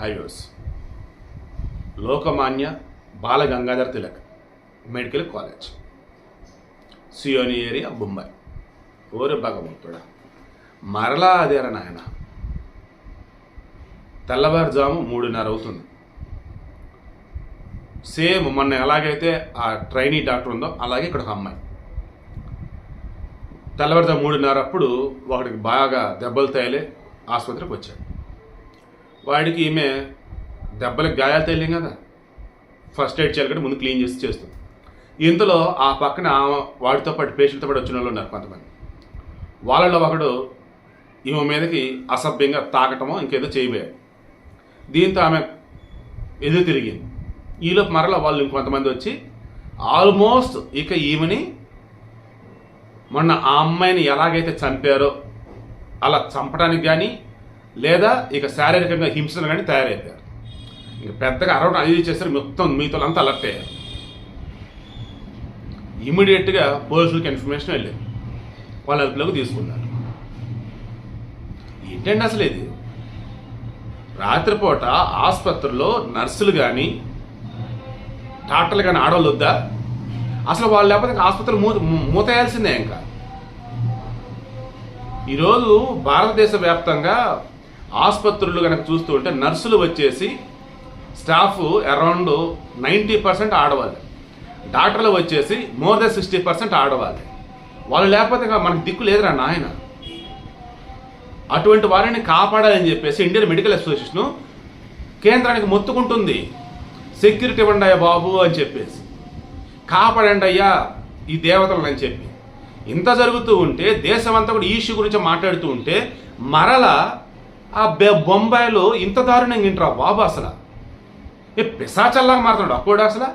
Highways Lokmanya Bal Gangadhar Tilak medical college. Seoni area Bombay. ఓరి భగవంతుడా. మరలా అదేరా నాయన. తెల్లవారుజాము మూడున్నర అవుతుంది. సేమ్ మొన్న ఎలాగైతే ఆ ట్రైనీ డాక్టర్ ఉందో అలాగే ఇక్కడ ఒక అమ్మాయి. తెల్లవారుజాము మూడున్నర అప్పుడు వాడికి బాగా దెబ్బలు తయలే ఆసుపత్రికి వచ్చాడు. వాడికి ఈమె దెబ్బలకు గాయాలు తేలిం కదా. ఫస్ట్ ఎయిడ్ చేయాలి ముందు క్లీన్ చేసి చేస్తుంది. ఇంతలో ఆ పక్కన ఆమె వాడితో పాటు పేషెంట్తో పాటు వచ్చిన వాళ్ళు ఉన్నారు కొంతమంది. వాళ్ళలో ఒకడు ఈమె మీదకి అసభ్యంగా తాకటమో ఇంకేదో చేయబోయాడు. దీంతో ఆమె ఎదురు తిరిగింది. ఈలోపు మరలా వాళ్ళు ఇంకొంతమంది వచ్చి ఆల్మోస్ట్ ఇక ఈమెని మొన్న ఆ అమ్మాయిని ఎలాగైతే చంపారో అలా చంపడానికి కానీ లేదా ఇక శారీరకంగా హింసలు కానీ తయారవుతారు ఇక పెద్దగా అరవడం అది చేస్తారు మొత్తం మీతో అంతా అలర్ట్ అయ్యారు. ఇమీడియట్గా పోలీసులకు ఇన్ఫర్మేషన్ వెళ్ళింది వాళ్ళ అదుపులోకి తీసుకున్నారు. ఏంటండి అసలు ఇది? రాత్రిపూట ఆసుపత్రిలో నర్సులు కానీ డాక్టర్లు కానీ ఆడవాళ్ళు వద్దా? అసలు వాళ్ళు లేకపోతే ఇంకా ఆసుపత్రులు మూత మూతేయాల్సిందే ఇంకా. ఈరోజు భారతదేశ వ్యాప్తంగా ఆసుపత్రులు కనుక చూస్తూ ఉంటే నర్సులు వచ్చేసి స్టాఫ్ అరౌండ్ నైంటీ పర్సెంట్ ఆడవాళ్ళు. డాక్టర్లు వచ్చేసి మోర్ దెన్ సిక్స్టీ పర్సెంట్ ఆడవాళ్ళు. వాళ్ళు లేకపోతే మనకు దిక్కు లేదురా నాయన. అటువంటి వారిని కాపాడాలని చెప్పేసి ఇండియన్ మెడికల్ అసోసియేషను కేంద్రానికి మొత్తుకుంటుంది. సెక్యూరిటీ ఇవ్వండి అయ్యా బాబు అని చెప్పేసి. కాపాడండి అయ్యా ఈ దేవతలను అని చెప్పి. ఇంత జరుగుతూ ఉంటే దేశం కూడా ఈ ఇష్యూ గురించి మాట్లాడుతూ ఉంటే మరల ఆ బె- బొంబాయిలో ఇంత దారుణంగా ఇంటరా బాబు అసలు. ఏ పిశాచల్లాగా మారుతున్నాడు అప్పుడు అసలు?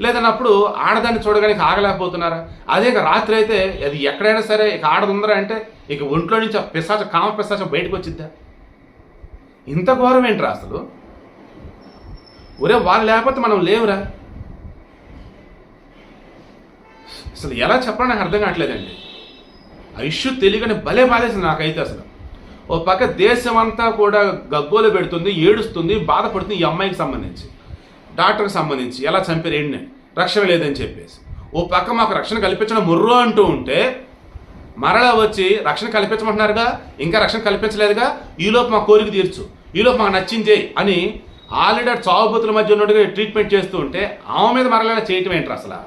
లేదన్నప్పుడు ఆడదాన్ని చూడగానే ఆగలేకపోతున్నారా? అదే ఇక రాత్రి అయితే అది ఎక్కడైనా సరే ఇక ఆడదుందరా అంటే ఇక ఒంట్లో నుంచి ఆ పిశాచ కామ పిశాచం బయటకు వచ్చిద్దా? ఇంత ఘోరం ఏంట్రా అసలు? ఒరే వాళ్ళు లేకపోతే మనం లేవురా? అసలు ఎలా చెప్పాలని అర్థం కావట్లేదండి. ఆ ఇష్యూ తెలియగానే భలే బాధేసింది నాకైతే అసలు. ఓ పక్క దేశం అంతా కూడా గగ్గోలు పెడుతుంది ఏడుస్తుంది బాధపడుతుంది ఈ అమ్మాయికి సంబంధించి డాక్టర్కి సంబంధించి. ఎలా చంపారు ఏంటి రక్షణ లేదని చెప్పేసి. ఓ పక్క మాకు రక్షణ కల్పించడం ముర్రో అంటూ ఉంటే మరలా వచ్చి రక్షణ కల్పించమంటున్నారుగా? ఇంకా రక్షణ కల్పించలేదుగా? ఈలోపు మా కోరిక తీర్చు. ఈలోపు మాకు నచ్చింది అని ఆల్రెడీ ఆ చావుబతుల మధ్య ఉన్నట్టుగా ట్రీట్మెంట్ చేస్తూ ఉంటే ఆమె మీద మరలా చేయటం ఏంటి అసలు?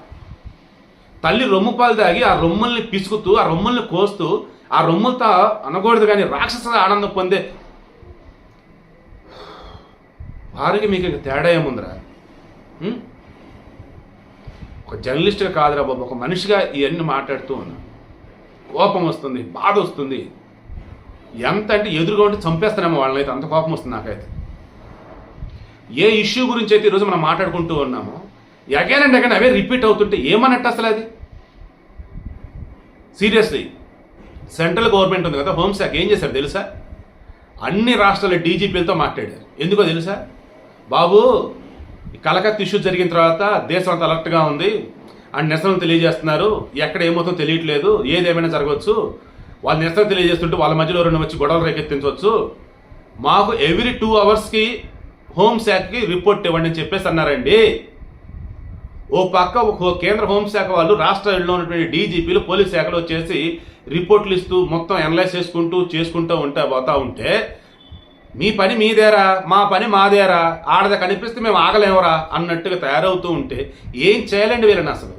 తల్లి రొమ్ము పాలు తాగి ఆ రొమ్ముల్ని పిసుకుతూ ఆ రొమ్ముల్ని కోస్తూ ఆ రొమ్ములతో అనకూడదు కానీ రాక్షస ఆనందం పొందే వారికి మీకు తేడా ఏముందిరా? ఒక జర్నలిస్ట్గా కాదురా బాబు ఒక మనిషిగా ఇవన్నీ మాట్లాడుతూ ఉన్నా. కోపం వస్తుంది బాధ వస్తుంది. ఎంత అంటే ఎదురుగా ఉంటే చంపేస్తానేమో వాళ్ళని అయితే అంత కోపం వస్తుంది నాకైతే. ఏ ఇష్యూ గురించి అయితే ఈరోజు మనం మాట్లాడుకుంటూ ఉన్నామో అగైన్ అండ్ అగైన్ అవే రిపీట్ అవుతుంటే ఏమన్నట్టు అసలు అది? సీరియస్లీ. సెంట్రల్ గవర్నమెంట్ ఉంది కదా హోంశాఖ ఏం చేశారు తెలుసా? అన్ని రాష్ట్రాల డీజీపీలతో మాట్లాడారు ఎందుకో తెలుసా? బాబు ఈ కలకత్తా ఇష్యూ జరిగిన తర్వాత దేశం అంతా అలర్ట్గా ఉంది. అండ్ నిరసనలు తెలియజేస్తున్నారు. ఎక్కడ ఏమవుతుందో తెలియట్లేదు. ఏదేమైనా జరగవచ్చు. వాళ్ళు నిరసన తెలియజేస్తుంటే వాళ్ళ మధ్యలో రెండు వచ్చి గొడవలు రేకెత్తించవచ్చు. మాకు ఎవ్రీ టూ అవర్స్కి హోంశాఖకి రిపోర్ట్ ఇవ్వండి అని చెప్పేసి అన్నారండి. ఓ పక్క ఒక కేంద్ర హోంశాఖ వాళ్ళు రాష్ట్రాల్లో ఉన్నటువంటి డీజీపీలు పోలీస్ శాఖలో వచ్చేసి రిపోర్ట్లు ఇస్తూ మొత్తం అనలైజ్ చేసుకుంటూ చేసుకుంటూ ఉంటా పోతా ఉంటే మీ పని మీదేరా మా పని మాదేరా ఆడద కనిపిస్తే మేము ఆగలేమరా అన్నట్టుగా తయారవుతూ ఉంటే ఏం చేయాలండి వీళ్ళని అసలు.